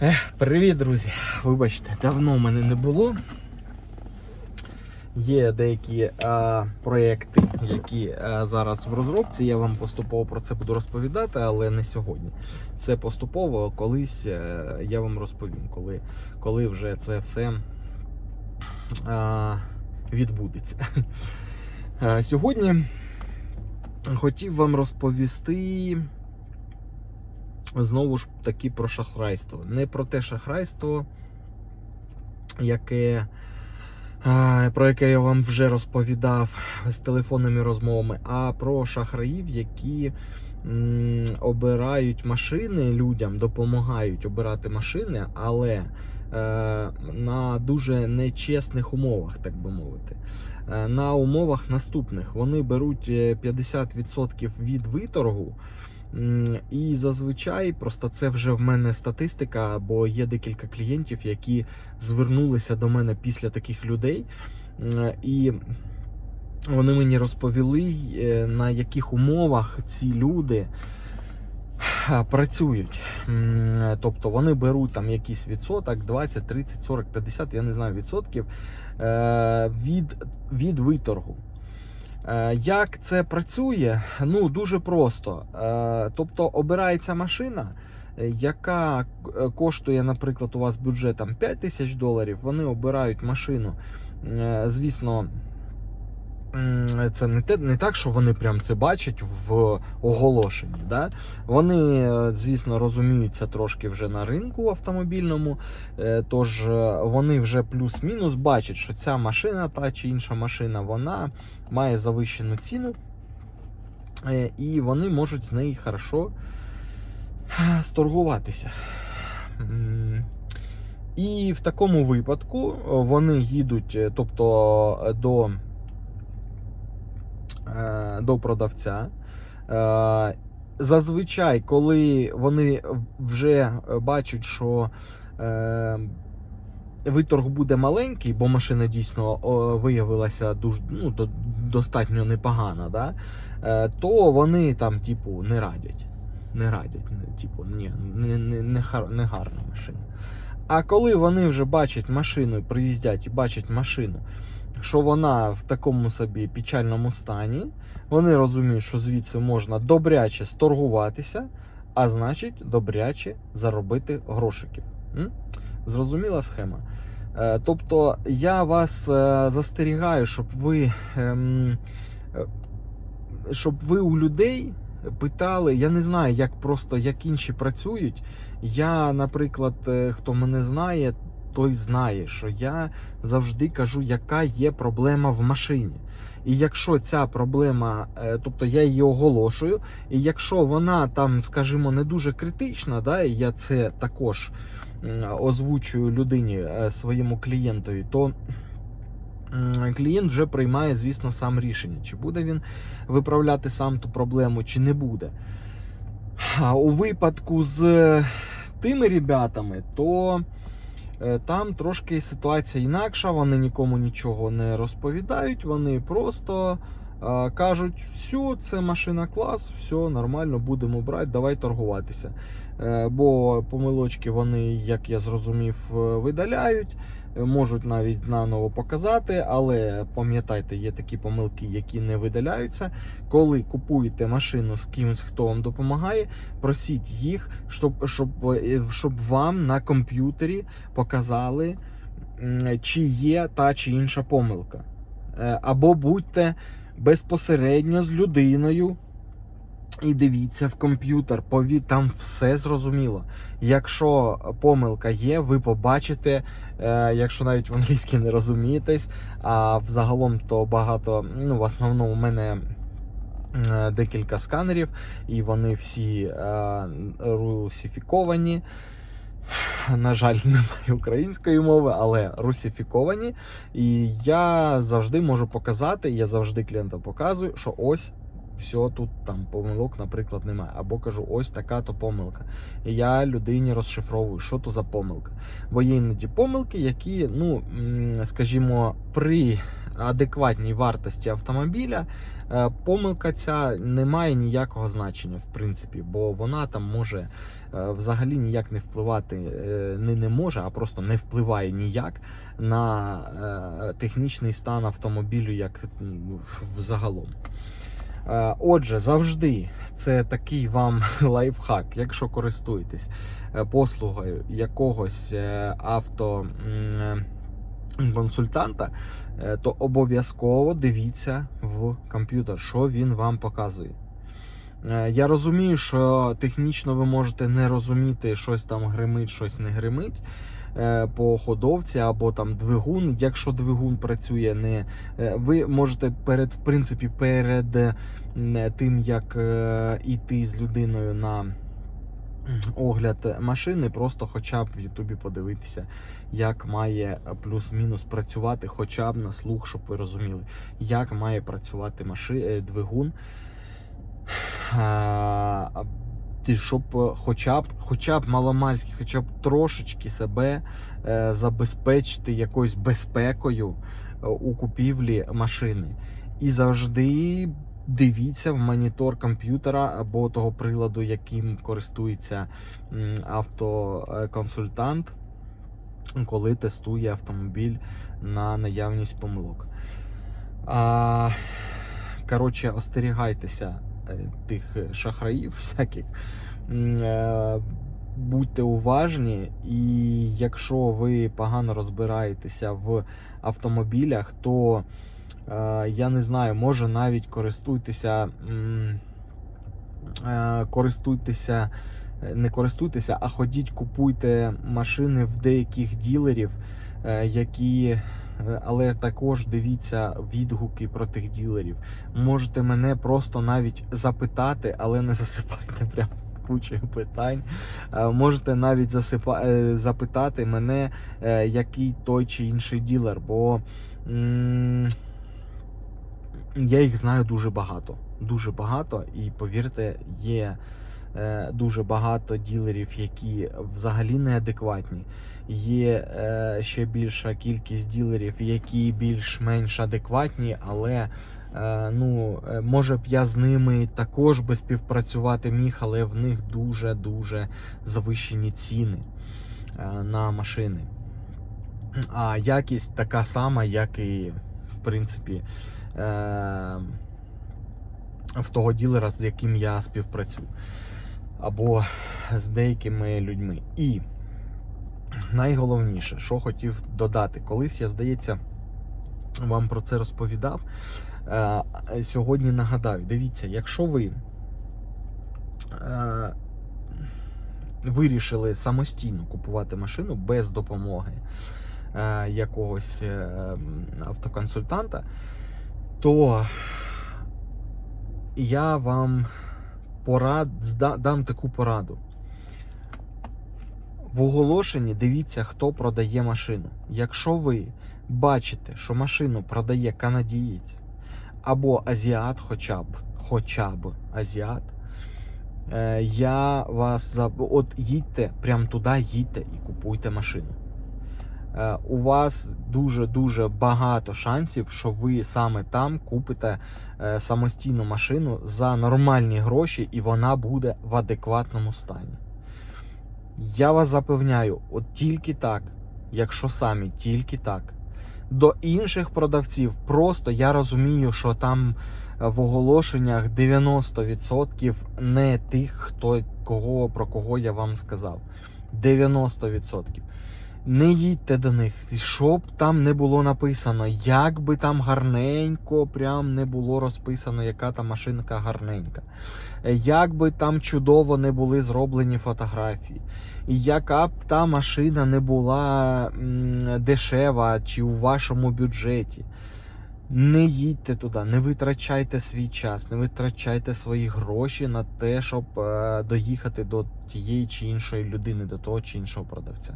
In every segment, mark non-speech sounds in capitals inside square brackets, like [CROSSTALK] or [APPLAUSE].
Ех, привіт, друзі! Вибачте, давно в мене не було. Є деякі а, проєкти, які а, зараз в розробці. Я вам поступово про це буду розповідати, але не сьогодні. Все поступово, колись е, я вам розповім, коли, коли вже це все а, відбудеться. А, сьогодні хотів вам розповісти знову ж таки про шахрайство. Не про те шахрайство, яке, про яке я вам вже розповідав з телефонними розмовами, а про шахраїв, які обирають машини людям, допомагають обирати машини, але е, на дуже нечесних умовах, так би мовити. Е, На умовах наступних вони беруть е, 50% від виторгу. І зазвичай просто це вже в мене статистика, бо є декілька клієнтів, які звернулися до мене після таких людей. І вони мені розповіли, е, на яких умовах ці люди працюють. Тобто вони беруть там якийсь відсоток, 20, 30, 40, 50, я не знаю відсотків е, від, від виторгу. Е, Як це працює? Ну дуже просто. Е, Тобто обирається машина, е, яка коштує, наприклад, у вас бюджетом там 5 тисяч доларів. Вони обирають машину. Звісно, це не те, не так, що вони прям це бачать в оголошенні. Да? Вони, е, звісно, розуміються трошки вже на ринку автомобільному. Е, Тож е, вони вже плюс-мінус бачать, що ця машина, та чи інша машина, вона має завищену ціну, і вони можуть з неї хорошо сторгуватися. І в такому випадку вони їдуть, тобто до, до продавця. Е, Зазвичай, коли вони вже бачать, що е, виторг буде маленький, бо машина дійсно виявилася дуже ну, достатньо непогана, да? е, то вони там, типу, не радять. Не радять, типу, ні, не, не, не, гар- не гарна машина. А коли вони вже бачать машину, приїздять і бачать машину, що вона в такому собі печальному стані, вони розуміють, що звідси можна добряче сторгуватися, а значить, добряче заробити грошиків. М? Зрозуміла схема? Е, Тобто я вас е, застерігаю, щоб ви, ем, е, щоб ви у людей питали, я не знаю, як просто як інші працюють. Я, наприклад, хто мене знає, той знає, що я завжди кажу, яка є проблема в машині. І якщо ця проблема, е, тобто я її оголошую, і якщо вона там, скажімо, не дуже критична, да, і я це також озвучую людині е, своєму клієнтові, то клієнт вже приймає, звісно, сам рішення, чи буде він виправляти сам ту проблему, чи не буде. А у випадку з тими ребятами, то там трошки ситуація інакша, вони нікому нічого не розповідають, вони просто е, кажуть, все, це машина клас, все нормально, будемо брати, давай торгуватися. Е, Бо помилочки вони, як я зрозумів, е, видаляють. Можуть навіть наново показати, але пам'ятайте, є такі помилки, які не видаляються. Коли купуєте машину з кимось, хто вам допомагає, просіть їх, щоб, щоб, е, щоб вам на комп'ютері показали, чи є та чи інша помилка. Е, Або будьте безпосередньо з людиною. І дивіться в комп'ютер, пові там все зрозуміло. Якщо помилка є, ви побачите, е, якщо навіть в англійській не розумієтесь, а взагалом то багато, ну в основному у мене е, декілька сканерів, і вони всі е, русифіковані. На жаль, немає української мови, але русифіковані. І я завжди можу показати, я завжди клієнтам показую, що ось все тут там помилок, наприклад, немає. Або кажу, ось така то помилка. І я людині розшифровую, що то за помилка. Бо є іноді помилки, які, ну скажімо, при адекватній вартості автомобіля. е, Помилка ця не має ніякого значення, в принципі, бо вона там може е, взагалі ніяк не впливати, е, не не може, а просто не впливає ніяк на технічний стан автомобілю, як загалом. Е, Отже, завжди це такий вам [LAUGHS] лайфхак, якщо користуєтесь е, послугою якогось е, авто. Консультанта, то обов'язково дивіться в комп'ютер, що він вам показує. Я розумію, що технічно ви можете не розуміти, щось там гримить, щось не гримить по ходовці або там двигун. Якщо двигун працює, не е, ви можете перед, в принципі, перед е, тим, як е, іти з людиною на огляд машини, просто хоча б в Ютубі подивитися, як має плюс-мінус працювати, хоча б на слух, щоб ви розуміли, як має працювати маши... е, двигун. А, щоб е, хоча б, хоча б маломальськи, хоча б трошечки себе е, забезпечити якоюсь безпекою е, у купівлі машини. І завжди дивіться в монітор комп'ютера або того приладу, яким користується автоконсультант, коли тестує автомобіль на наявність помилок. А, коротше, остерігайтеся тих шахраїв [LAUGHS] всяких. Е, Будьте уважні, і якщо ви погано розбираєтеся в автомобілях, то е, я не знаю, може навіть користуйтеся, е, користуйтеся, е, не користуйтеся, а ходіть, купуйте машини в деяких ділерів, е, які. Е, Але також дивіться відгуки про тих ділерів. Можете мене просто навіть запитати, але не засипайте [LAUGHS] прям кучою питань. Е, Можете навіть засипа... е, запитати мене, який той чи інший ділер, бо я їх знаю дуже багато. Дуже багато, і повірте, є дуже багато ділерів, які взагалі неадекватні. Є е, ще більша кількість ділерів, які більш-менш адекватні, але е, ну, е, може б я з ними також би співпрацювати міг, але в них дуже-дуже завищені ціни на машини. А якість така сама, як і в принципі в того ділера, з яким я співпрацюю, або з деякими людьми. І найголовніше, що хотів додати, колись я, здається, вам про це розповідав. Е, Сьогодні нагадаю, дивіться, якщо ви е, вирішили самостійно купувати машину без допомоги е, якогось автоконсультанта, то я вам порад, дам таку пораду. В оголошенні дивіться, хто продає машину. Якщо ви бачите, що машину продає канадієць або азіат, хоча б, хоча б азіат, е, я вас от їдьте прямо туди, їдьте і купуйте машину. Е, У вас дуже-дуже багато шансів, що ви саме там купите е, самостійну машину за нормальні гроші, і вона буде в адекватному стані. Я вас запевняю, от тільки так, якщо самі, тільки так. До інших продавців просто я розумію, що там е, в оголошеннях 90% не тих, хто кого про кого я вам сказав. 90%. Не їдьте до них, що б там не було написано, як би там гарненько, прям не було розписано, яка там машинка гарненька. Е, Як би там чудово не були зроблені фотографії, яка б та машина не була дешева чи у вашому бюджеті. Не їдьте туди, не витрачайте свій час, не витрачайте свої гроші на те, щоб е, доїхати до тієї чи іншої людини, до того чи іншого продавця.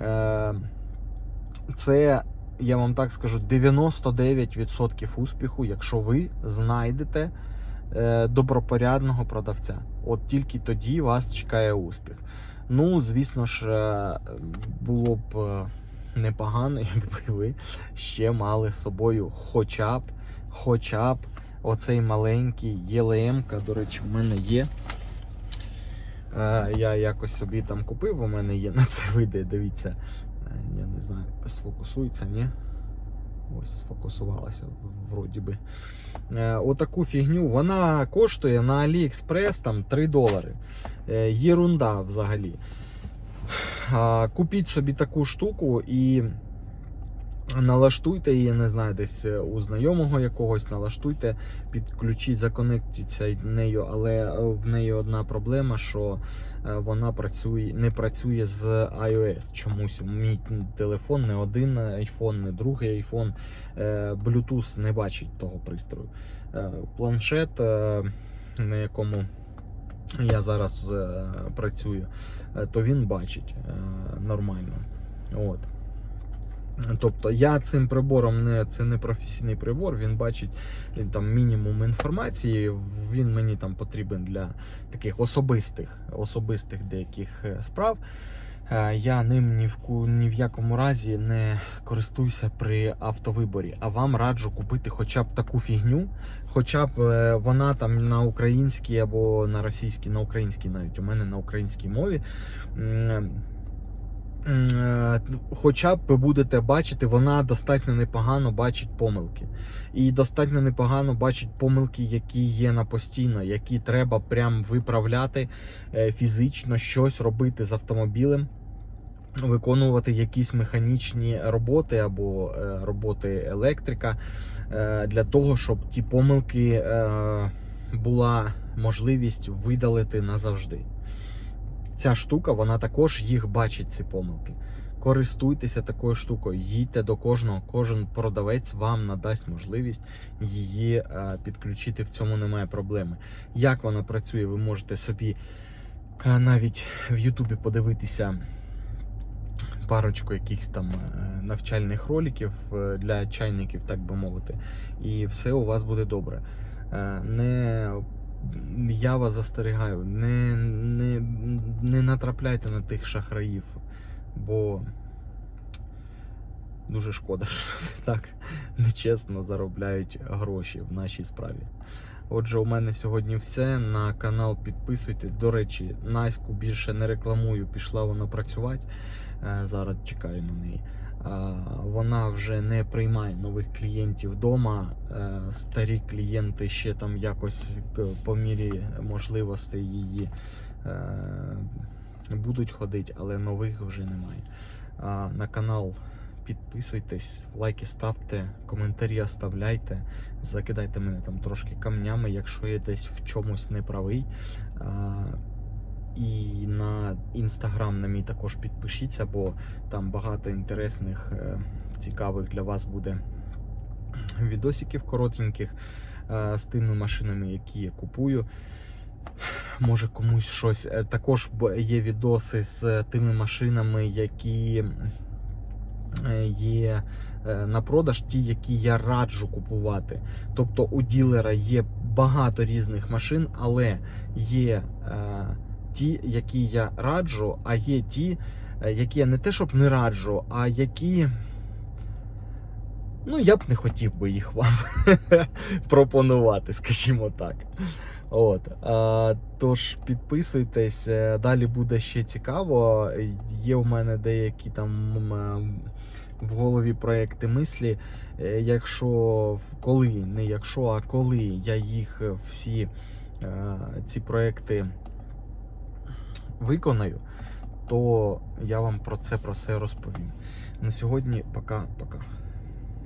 Е, це, я вам так скажу, 99% успіху, якщо ви знайдете е, добропорядного продавця. От тільки тоді вас чекає успіх. Ну, звісно ж, е, було б непогано, [LAUGHS] якби ви ще мали з собою хоча б, хоча б оцей маленький ЄЛМ, до речі, в мене є. Е, Я якось собі там купив, у мене є на це вийде, дивіться. Е, Я не знаю, сфокусується, ні? Ось сфокусувалася вроді би. Е, Отаку фігню. Вона коштує на AliExpress там 3 долари. Єрунда взагалі. Купіть собі таку штуку і налаштуйте її, не знаю, десь е, у знайомого якогось, налаштуйте, підключіть, законектіться нею, але е, в неї одна проблема, що е, вона працює, не працює з iOS. Чомусь мій телефон, не один iPhone, не другий iPhone, Bluetooth не бачить того пристрою. Планшет, на якому я зараз працюю, то він бачить нормально. От. Тобто я цим прибором не це не професійний прибор, він бачить там мінімум інформації. Він мені там потрібен для таких особистих, особистих деяких е, справ. Е, Я ним ні в, ні в якому разі не користуюся при автовиборі. А вам раджу купити хоча б таку фігню, хоча б е, вона там на українській або на російській, на українській навіть у мене на українській мові. Е, Хоча б ви будете бачити, вона достатньо непогано бачить помилки. І достатньо непогано бачить помилки, які є на постійно, які треба прям виправляти е, фізично, щось робити з автомобілем. Виконувати якісь механічні роботи або е, роботи електрика для того, щоб ті помилки була можливість видалити назавжди. Ця штука, вона також їх бачить, ці помилки. Користуйтеся такою штукою, їдьте до кожного, кожен продавець вам надасть можливість її е, підключити. В цьому немає проблеми. Як вона працює, ви можете собі е, навіть в Ютубі подивитися парочку якихось там е, навчальних роликів для чайників, так би мовити, і все у вас буде добре. Не я вас застерігаю, не, не, не натрапляйте на тих шахраїв, бо дуже шкода, [LAUGHS] що так нечесно заробляють гроші в нашій справі. Отже, у мене сьогодні все. На канал підписуйтесь. До речі, Наську більше не рекламую, пішла вона працювати. Е, Зараз чекаю на неї. А, Вона вже не приймає нових клієнтів вдома. Е, Старі клієнти ще там якось е, по мірі можливостей її е, будуть ходити, але нових вже немає. На канал підписуйтесь, лайки ставте, коментарі оставляйте, закидайте мене там трошки камнями, якщо я десь в чомусь не правий. І на інстаграм на мій також підпишіться, бо там багато інтересних, е, цікавих для вас буде відосиків коротеньких е, з тими машинами, які я купую. Може комусь щось. Е, Також є відоси з тими машинами, які є на продаж, ті, які я раджу купувати. Тобто у ділера є багато різних машин, але є ті, які я раджу, а є ті, е, які я не те, щоб не раджу, а які. Ну, я б не хотів би їх вам [LAUGHS] пропонувати, скажімо так. От. А, тож підписуйтесь, е, далі буде ще цікаво. Є у мене деякі там е, в голові проекти мислі. Якщо коли, не якщо, а коли я їх всі ці проекти виконаю, то я вам про це про все розповім. На сьогодні пока-пока.